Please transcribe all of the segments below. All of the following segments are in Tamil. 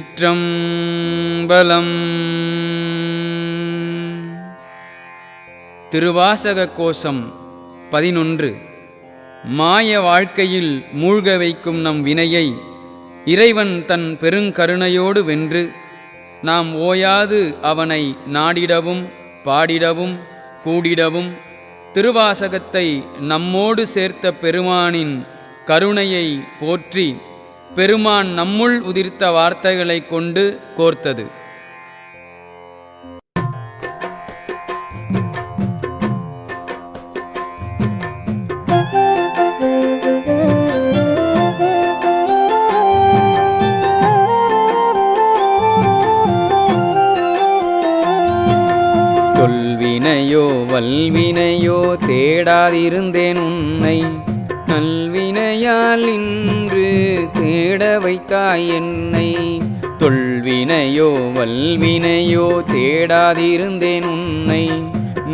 சிற்றம்பலம் திருவாசக கோஷம் பதினொன்று. மாய வாழ்க்கையில் மூழ்க வைக்கும் நம் வினையை இறைவன் தன் பெருங்கருணையோடு வென்று நாம் ஓயாது அவனை நாடிடவும் பாடிடவும் கூடிடவும் திருவாசகத்தை நம்மோடு சேர்த்த பெருமானின் கருணையை போற்றி பெருமான் நம்முள் உதிர்த்த வார்த்தைகளை கொண்டு கோர்த்தது. தொல்வினையோ வல்வினையோ தேடாதிருந்தே நல்வினையோ தேடாதிருந்தேன் உன்னை.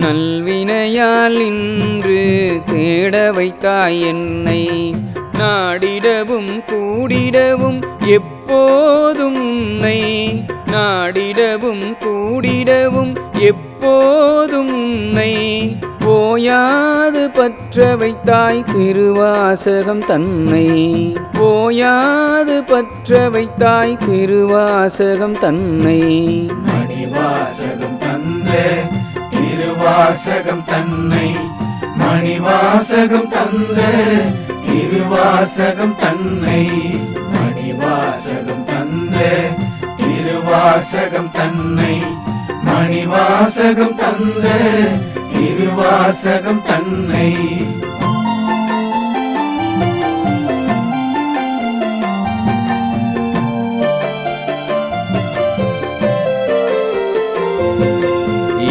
நல்வினையால் இன்று தேட வைத்தாய் என்னை. நாடிடவும் கூடிடவும் எப்போதும் உன்னை. நாடிடவும் கூடிடவும் எப்போதும் உன்னை. போயாது பற்ற வைத்தாய் திருவாசகம் தன்னை. போயாது பற்ற வைத்தாய் திருவாசகம் தன்னை. மணிவாசகம் தந்த திருவாசகம் தன்னை. மணிவாசகம் தந்த திருவாசகம் தன்னை. மணிவாசகம் தந்த திருவாசகம் தன்னை. மணிவாசகம் தந்த திருவாசகம் தன்னை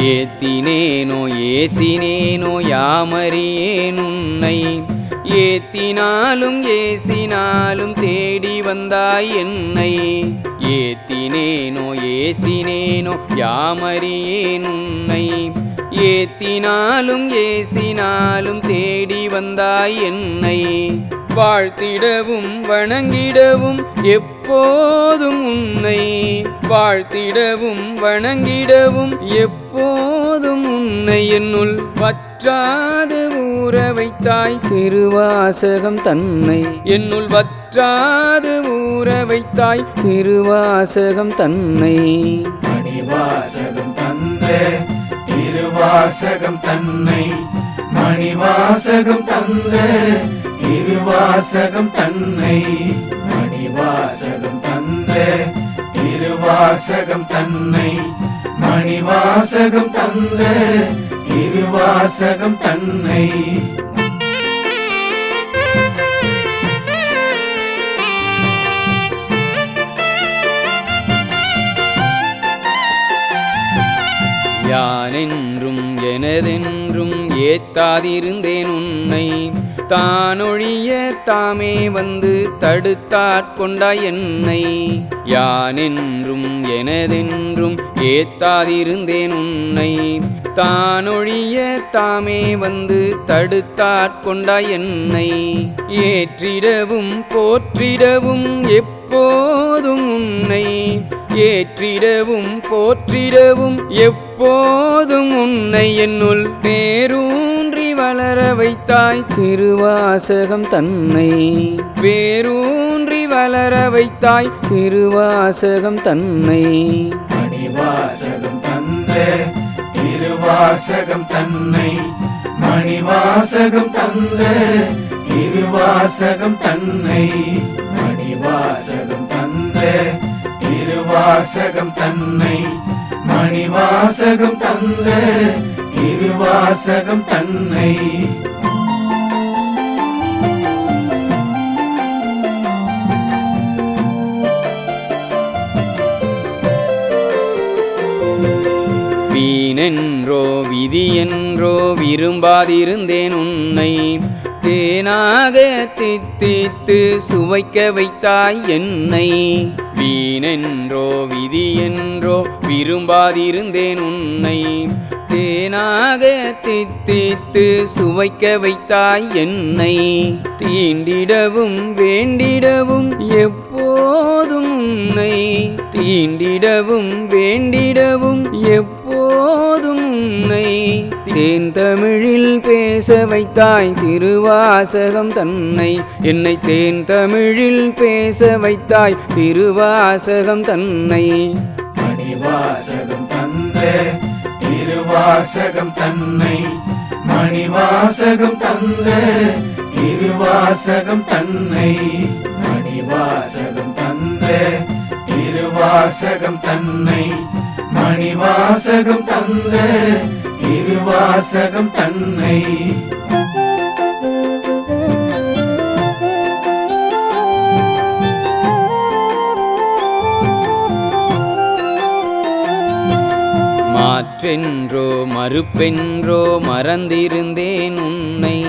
ஏத்தினேனோ ஏசினேனோ யாமறியேன் உன்னை. ஏத்தினாலும் ஏசினாலும் தேடி வந்தாய் என்னை. ஏத்தினேனோ ஏசினேனோ யாமறியேன் உன்னை. ஏத்தினாலும் ஏசினாலும் தேடி வந்தாய் என்னை. வாழ்த்திடவும் வணங்கிடவும் எப்போதும் உன்னை. வாழ்த்திடவும் வணங்கிடவும் எப்போதும் உன்னை. என்னுள் வற்றாது ஊற வைத்தாய் திருவாசகம் தன்னை. என்னுள் வற்றாது ஊற வைத்தாய் திருவாசகம் தன்னை. மணிவாசகம் தந்தை திருவாசகம் தன்னை மணிவாசகம் தந்த திருவாசகம் தன்னை மணிவாசகம் தந்த திருவாசகம் தன்னை மணிவாசகம் தந்த திருவாசகம் தன்னை யானென்றும் எனதென்றும் ஏத்தாதிருந்தேன் உன்னை. தானொழிய தாமே வந்து தடுத்தாட்கொண்டாய் என்னை. யானென்றும் எனதென்றும் ஏத்தாதிருந்தேன் உன்னை. தானொழிய தாமே வந்து தடுத்தாட்கொண்டாய் என்னை. ஏற்றிடவும் போற்றிடவும் எப் எப்போதும் உன்னை ஏற்றிடவும் போற்றிடவும் எப்போதும் உன்னை என்னுள் பேரூன்றி வளர வைத்தாய். திருவாசகம் தன்னை வேரூன்றி வளர வைத்தாய். திருவாசகம் தன்னை மணிவாசகம் திருவாசகம் தன்னை மணிவாசகம் தந்த திருவாசகம் தன்னை மணிவாசகம் தந்த திருவாசகம் தன்னை மணிவாசகம் தந்த திருவாசகம் தன்னை. வீணென்றோ விதியென்றோ விரும்பாதிருந்தேன் உன்னை. தேனாக தித்தித்து சுவைக்க வைத்தாய் என்னை. வீணென்றோ என்றோ விரும்பாதிருந்தேன் உன்னை. தேனாக தித்தித்து சுவைக்க வைத்தாய் என்னை. தீண்டிடவும் வேண்டிடவும் எப்போதும் உன்னை. தீண்டிடவும் வேண்டிடவும் போதும் உன்னை தேன் தமிழில் பேச வைத்தாய் திருவாசகம் தன்னை. என்னை தேன் தமிழில் பேச வைத்தாய் திருவாசகம் தன்னை. மணிவாசகம் தந்த திருவாசகம் தன்னை. மணிவாசகம் தந்த திருவாசகம் தன்னை. மணிவாசகம் தந்த திருவாசகம் தன்னை. மணிவாசகம் தந்த திருவாசகம் தன்னை. மாற்றென்றோ மறுப்பென்றோ மறந்திருந்தேன் உன்னை.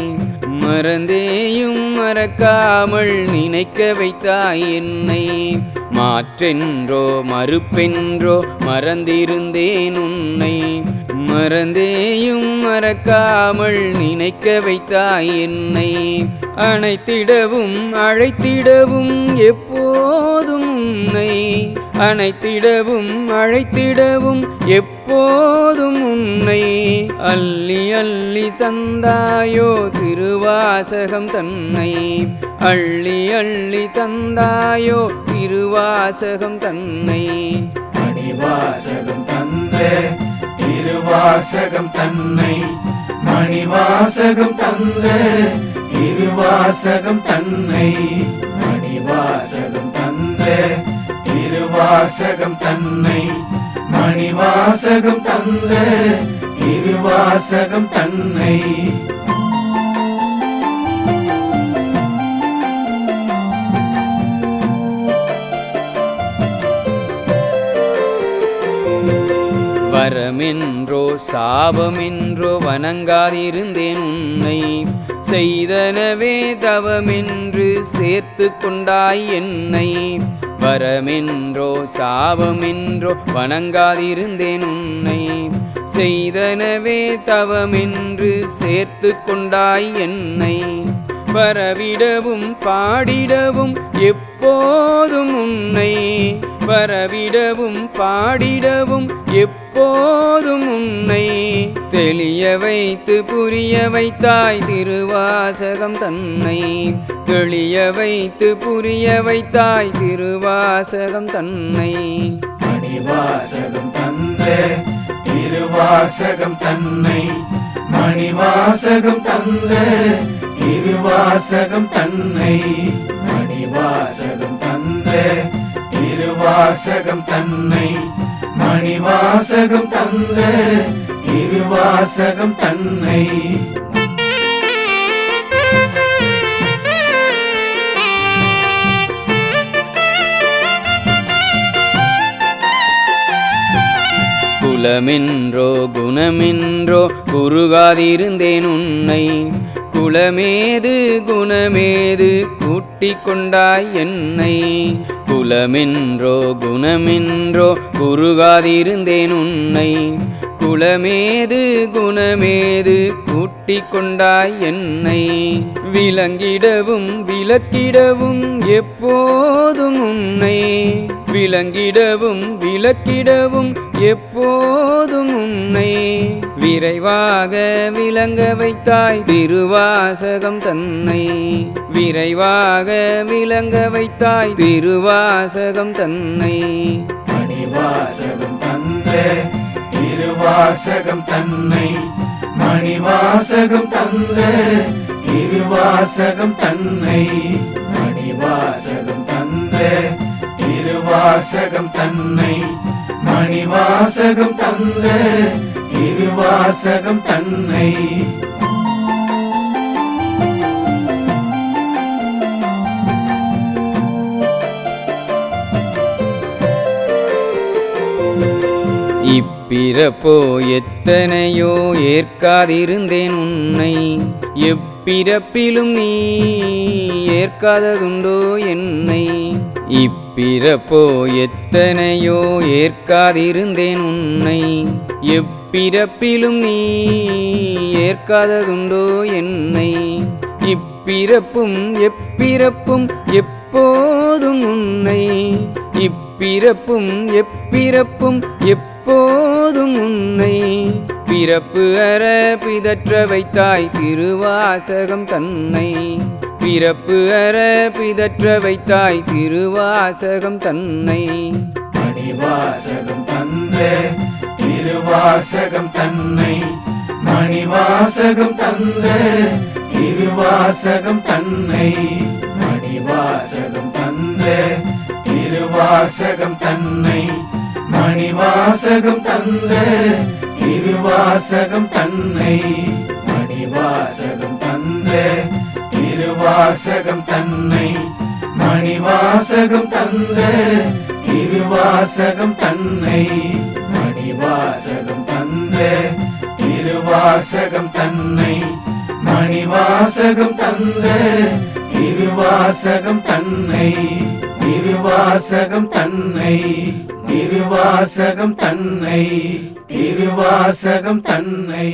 மறந்தேயும் மறக்காமல் நினைக்க வைத்தாய் என்னை. மாற்றென்றோ மறுப்பென்றோ மறந்திருந்தேன் உன்னை. மறந்தேயும் மறக்காமல் நினைக்க வைத்தாய் என்னை. அணைத்திடவும் அழைத்திடவும் எப்போதும் உன்னை. அணைத்திடவும் அழைத்திடவும் எப்போதும் உன்னை. அள்ளி அள்ளி தந்தாயோ திருவாசகம் தன்னை. அள்ளி அள்ளி தந்தாயோ திருவாசகம் தன்னை. மணிவாசகம் தந்த திருவாசகம் தன்னை. மணிவாசகம் தந்த திருவாசகம் தன்னை. மணிவாசகம் தந்த திருவாசகம் தன்னை. மணிவாசகம் தந்த திருவாசகம் தன்னை. வரமென்றோ சாபமென்றோ வணங்காதிருந்தேன் உன்னை. செய்தனவே தவமென்று சேர்த்து கொண்டாய் என்னை. வரமென்றோ சாபமென்றோ வணங்காதிருந்தேன் உன்னை. செய்தனவே தவமென்று சேர்த்து கொண்டாய் என்னை. வரவிடவும் பாடிடவும் எப்போதும் உன்னை. வரவிடவும் பாடிடவும் போதும் உன்னை தெளிய வைத்து புரிய வைத்தாய் திருவாசகம் தன்னை தெளிய வைத்து புரிய வைத்தாய் திருவாசகம் தன்னை. மணிவாசகம் தந்த திருவாசகம் தன்னை. மணிவாசகம் தந்த திருவாசகம் தன்னை. மணிவாசகம் தந்த திருவாசகம் தன்னை. மணிவாசகம் தந்த திருவாசகம் தன்னை. குலமென்றோ குணமென்றோ குறுகாதிருந்தேன் உன்னை. குலமேது குணமேது? கூட்டி கொண்டாய் என்னை. குலமென்றோ குணமென்றோ குறுகாதிருந்தேன் உன்னை. குலமேது குணமேது கூட்டிக் கொண்டாய் என்னை. விலங்கிடவும் விளக்கிடவும் எப்போதும் உன்னை. விலங்கிடவும் விளக்கிடவும் எப்போதும் உன்னை. விரைவாக விளங்க வைத்தாய் திருவாசகம் தன்னை. விரைவாக விளங்க வைத்தாய் திருவாசகம் தன்னை. மணிவாசகம் தந்த திருவாசகம் தன்னை மணிவாசகம் தந்த திருவாசகம் தன்னை மணிவாசகம் தந்த திருவாசகம் தன்னை மணிவாசகம் தந்த திருவாசகம் தன்னை. பிறப்போ எத்தனையோ ஏற்காதிருந்தேன் உன்னை. எப்பிறப்பிலும் நீ ஏற்காததுண்டோ என்னை. இப்பிறப்போ எத்தனையோ ஏற்காதிருந்தேன் உன்னை. எப்பிறப்பிலும் நீ ஏற்காததுண்டோ என்னை. இப்பிறப்பும் எப்பிறப்பும் எப்போதும் உன்னை. இப்பிறப்பும் எப்பிறப்பும் எப்போதும் உன்னை பிறப்பு அற பிதற்ற வைத்தாய் திருவாசகம் தன்னை. பிறப்பு அற பிதற்ற வைத்தாய் திருவாசகம் தன்னை. மணிவாசகம் தந்த திருவாசகம் தன்னை. மணிவாசகம் தந்த திருவாசகம் தன்னை. மணிவாசகம் தந்த திருவாசகம் தன்னை. மணிவாசகம் தந்த திருவாசகம் தன்னை. மணிவாசகம் தந்த திருவாசகம் தன்னை. மணிவாசகம் தந்த திருவாசகம் தன்னை. மணிவாசகம் தந்த திருவாசகம் தன்னை. மணிவாசகம் தந்த திருவாசகம் தன்னை. திருவாசகம் தன்னை திருவாசகம் தன்னை திருவாசகம் தன்னை.